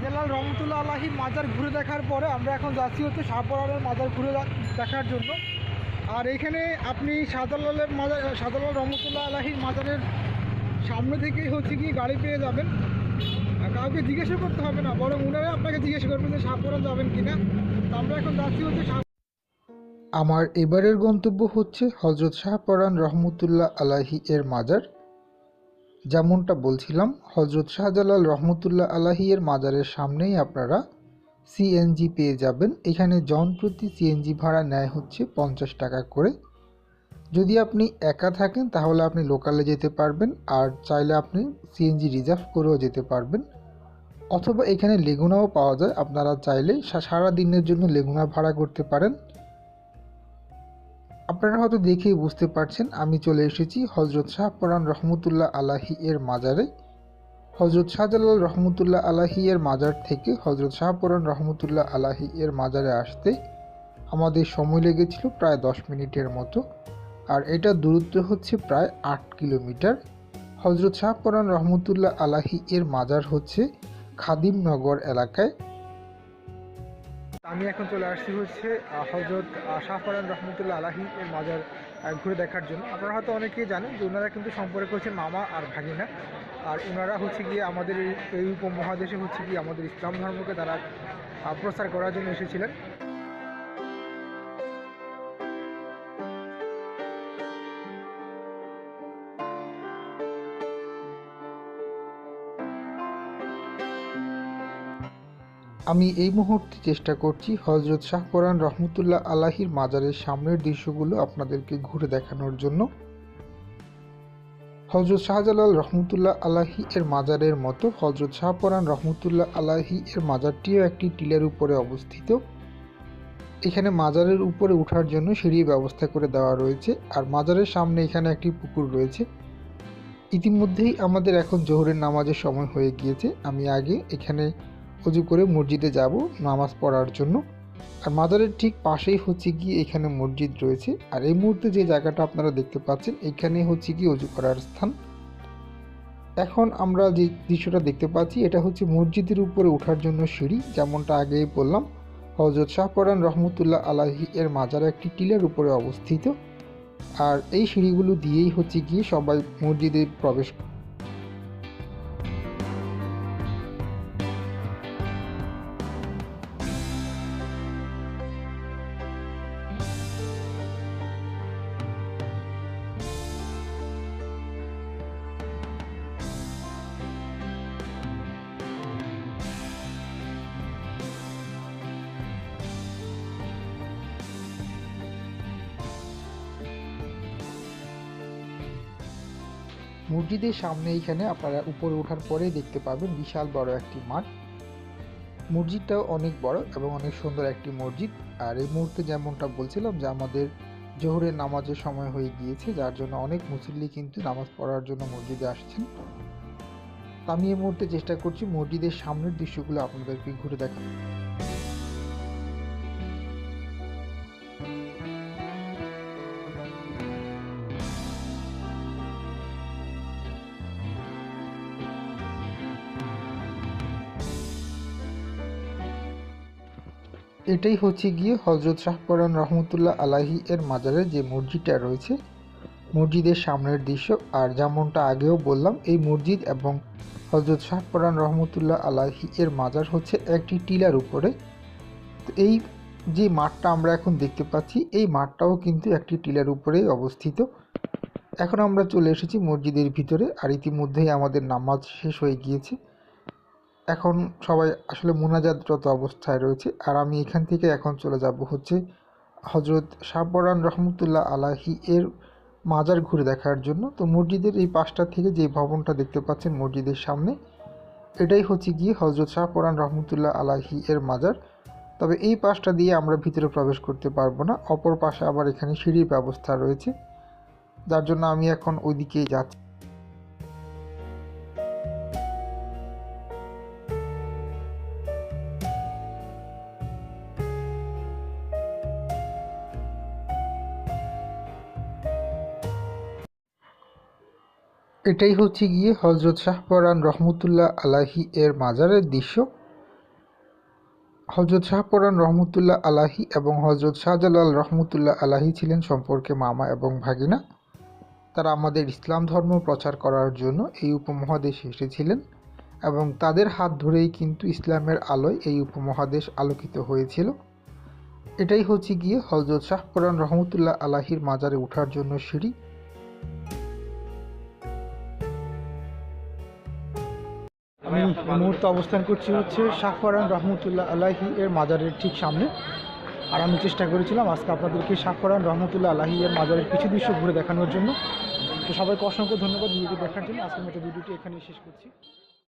শাহজালাল রহমতুল্লাহ আলাহির মাজার ঘুরে দেখার পরে আমরা এখন যাচ্ছি হচ্ছে শাহপরানের মাজার ঘুরে দেখার জন্য। আর এখানে আপনি শাহজালালের মাজার, শাহজালাল রহমতুল্লাহ আলাহির মাজারের সামনে থেকেই হচ্ছে কি গাড়ি পেয়ে যাবেন। কাউকে জিজ্ঞাসা করতে হবে না, বরং ওনারা আপনাকে জিজ্ঞাসা করবেন যে শাহপরান যাবেন কিনা। তো আমরা এখন যাচ্ছি হচ্ছে আমার এবারের গন্তব্য হচ্ছে হজরত শাহপরান রহমতুল্লাহ আলাহি এর মাজার। যেমনটা বলছিলাম হজরত শাহজালাল রহমতুল্লাহ আলাহি এর মাজারের সামনেই আপনারা সিএনজি পেয়ে যাবেন। এখানে জন প্রতি সিএনজি ভাড়া নেয় হচ্ছে পঞ্চাশ টাকা করে। যদি আপনি একা থাকেন, তাহলে আপনি লোকালে যেতে পারবেন, আর চাইলে আপনি সিএনজি রিজার্ভ করেও যেতে পারবেন। অথবা এখানে লেগুনাও পাওয়া যায়, আপনারা চাইলে সারা দিনের জন্য লেগুনা ভাড়া করতে পারেন। আপনারা হয়তো দেখেই বুঝতে পারছেন, আমি চলে এসেছি হজরত শাহপরান রহমতুল্লাহ আলাহি এর মাজারে। হজরত শাহজালাল রহমতুল্লাহ আলাহি এর মাজার থেকে হজরত শাহপরান রহমতুল্লাহ আলাহি এর মাজারে আসতে আমাদের সময় লেগেছিল প্রায় দশ মিনিটের মতো। আর এটা দূরত্ব হচ্ছে প্রায় আট কিলোমিটার। হজরত শাহপরান রহমতুল্লাহ আলাহি এর মাজার হচ্ছে খাদিমনগর এলাকায়। আমি এখন চলে আসছি হচ্ছে হজরত শাহফরান রহমতুল্লাহ আলাহি এর মাজার ঘুরে দেখার জন্য। আপনারা হয়তো অনেকেই জানেন যে ওনারা কিন্তু সম্পর্ক হচ্ছে মামা আর ভাগিনা। আর ওনারা হচ্ছে গিয়ে আমাদের এই উপমহাদেশে হচ্ছে গিয়ে আমাদের ইসলাম ধর্মকে তারা প্রচার করার জন্য এসেছিলেন। আমি এই মুহূর্তে চেষ্টা করছি হজরত শাহ শাহপরান রহমতুল্লাহ আলাহির মাজারের সামনের দৃশ্যগুলো আপনাদেরকে ঘুরে দেখানোর জন্য। হজরত শাহজালাল রহমতুল্লাহ আলাহি এর মাজারের মতো হজরত শাহপরান রহমতুল্লাহ আলাহি এর মাজারটিও একটি টিলের উপরে অবস্থিত। এখানে মাজারের উপরে ওঠার জন্য সিঁড়ির ব্যবস্থা করে দেওয়া রয়েছে আর মাজারের সামনে এখানে একটি পুকুর রয়েছে। ইতিমধ্যেই আমাদের এখন জোহরের নামাজের সময় হয়ে গিয়েছে। আমি আগে এখানে অজু করে মসজিদে যাব নামাজ পড়ার জন্য। আর মাজারের ঠিক পাশেই হচ্ছে গিয়ে এখানে মসজিদ রয়েছে। আর এই মুহূর্তে যে জায়গাটা আপনারা দেখতে পাচ্ছেন, এখানে হচ্ছে গিয়ে অজু করার স্থান। এখন আমরা যে দৃশ্যটা দেখতে পাচ্ছি, এটা হচ্ছে মসজিদের উপরে ওঠার জন্য সিঁড়ি, যেমনটা আগেই বললাম। হজরত শাহপরান রহমতুল্লাহ আলাহি এর মাজার একটি টিলের উপরে অবস্থিত। আর এই সিঁড়িগুলো দিয়েই হচ্ছে গিয়ে সবাই মসজিদে প্রবেশ মসজিদের সামনে এইখানে আপনারা উপরে ওঠার পরে দেখতে পাবেন বিশাল বড় একটি মাঠ। মসজিদটাও অনেক বড় এবং অনেক সুন্দর একটি মসজিদ। আর এই মুহূর্তে যেমনটা বলছিলাম যে আমাদের জোহরের নামাজের সময় হয়ে গিয়েছে, যার জন্য অনেক মুসল্লি কিন্তু নামাজ পড়ার জন্য মসজিদে আসছেন। আমি এই মুহূর্তে চেষ্টা করছি মসজিদের সামনের দৃশ্যগুলো আপনাদেরকে ঘুরে দেখা এটাই হচ্ছে গিয়ে হজরত শাহপরান রহমতুল্লাহ আলাহি এর মাজারে যে মসজিদটা রয়েছে, মসজিদের সামনের দৃশ্য। আর যেমনটা আগেও বললাম, এই মসজিদ এবং হজরত শাহপরান রহমতুল্লাহ আলাহি এর মাজার হচ্ছে একটি টিলার উপরে। তো এই যে মাঠটা আমরা এখন দেখতে পাচ্ছি, এই মাঠটাও কিন্তু একটি টিলার উপরেই অবস্থিত। এখন আমরা চলে এসেছি মসজিদের ভিতরে, আর ইতিমধ্যেই আমাদের নামাজ শেষ হয়ে গিয়েছে। এখন সবাই আসলে মোনাজাতরত অবস্থায় রয়েছে। আর আমি এখান থেকে এখন চলে যাব হচ্ছে হজরত শাহপরান রহমতুল্লাহ আলাহি এর মাজার ঘুরে দেখার জন্য। তো মসজিদের এই পাশটা থেকে যে ভবনটা দেখতে পাচ্ছেন মসজিদের সামনে, এটাই হচ্ছে গিয়ে হজরত শাহপরান রহমতুল্লাহ আলাহি এর মাজার। তবে এই পাশটা দিয়ে আমরা ভিতরে প্রবেশ করতে পারব না, অপর পাশে আবার এখানে সিঁড়ির ব্যবস্থা রয়েছে। যার জন্য আমি এখন ওইদিকেই যাচ্ছি। এটাই হচ্ছে গিয়ে হজরত শাহপরান রহমতুল্লাহ আলাহি এর মাজারের দৃশ্য। হজরত শাহপরান রহমতুল্লাহ আলাহি এবং হজরত শাহজালাল রহমতুল্লাহ আলাহি ছিলেন সম্পর্কে মামা এবং ভাগিনা। তারা আমাদের ইসলাম ধর্ম প্রচার করার জন্য এই উপমহাদেশে এসেছিলেন এবং তাদের হাত ধরেই কিন্তু ইসলামের আলোয় এই উপমহাদেশ আলোকিত হয়েছিল। এটাই হচ্ছে গিয়ে হজরত শাহপরান রহমতুল্লাহ আলাহির মাজারে ওঠার জন্য সিঁড়ি। এই মুহূর্তে অবস্থান করছি হচ্ছে শাহফরান রহমতুল্লাহ আলাহি এর মাজারের ঠিক সামনে। আর আমি চেষ্টা করেছিলাম আজকে আপনাদেরকে শাহফরান রহমতুল্লাহ আলাহি এর মাজারের কিছু দৃশ্য ঘুরে দেখানোর জন্য। তো সবাইকে অসংখ্য ধন্যবাদ ভিডিওটি দেখার জন্য। আজকের মতো ভিডিওটি এখানেই শেষ করছি।